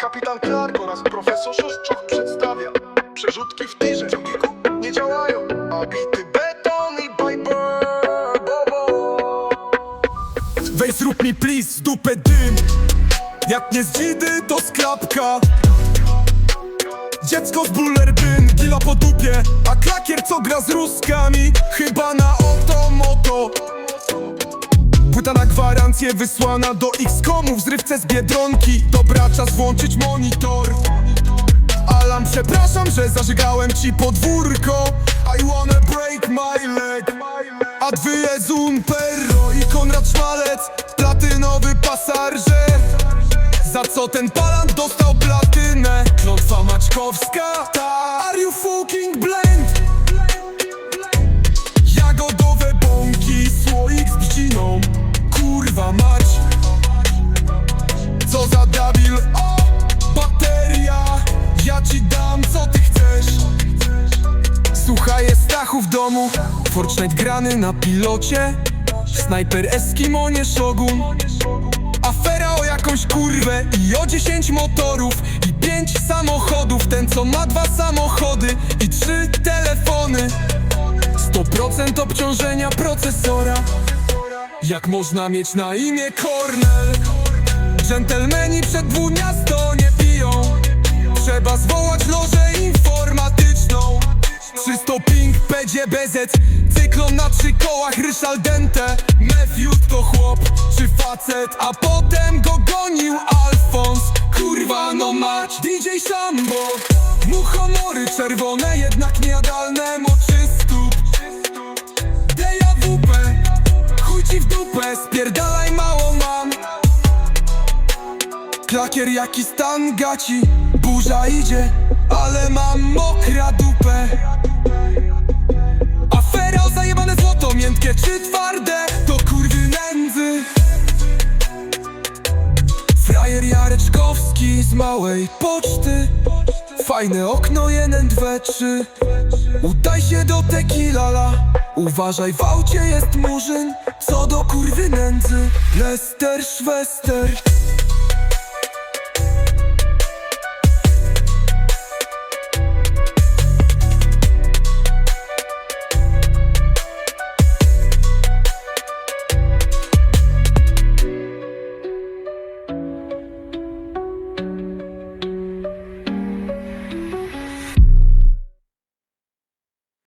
kapitan Clark oraz profesor Szoszczoch przedstawia. Przerzutki w tirze w ciągniku nie działają. A bity beton i Piper Bobo Weź zrób mi please z dupę dym. Jak nie z dzidy to z klapka. Dziecko z bullerbyn, gila po dupie A klakier co gra z ruskami? Chyba na oto moto Płyta na gwarancję wysłana do X-komu W zrywce z Biedronki. Dobra, czas włączyć monitor. Alan, przepraszam, że zażygałem ci podwórko. I wanna break my leg. A dwy jest un perro i Konrad Szmalec. Platynowy pasażer Za co ten palant dostał platynę? Klątwa Maćkowska Ta Are you fucking Stachu w domu. Fortnite grany na pilocie. Snajper Eskimo, nie Shogun. Afera o jakąś kurwę i o 10 motorów I 5 samochodów. Ten co ma dwa samochody i trzy telefony. 100% obciążenia procesora. Jak można mieć na imię Cornell Dżentelmeni przed dwumiasto 300 ping, pedzie Cyklon na trzy kołach, Ryszal Dente. To chłop czy facet A potem go gonił Alfons. Kurwa no mać DJ Sambo. Mu honory czerwone, jednak niejadalne moczy stóp. Deja WP Chuj ci w dupę, spierdalaj mało mam. Klakier jaki stan gaci Burza idzie, ale mam mokra dupę Frajer Jareczkowski z małej poczty. Fajne okno, jeden, dwa, trzy. Udaj się do tequilala Uważaj, w aucie jest murzyn. Co do kurwy nędzy. Lester, Szwester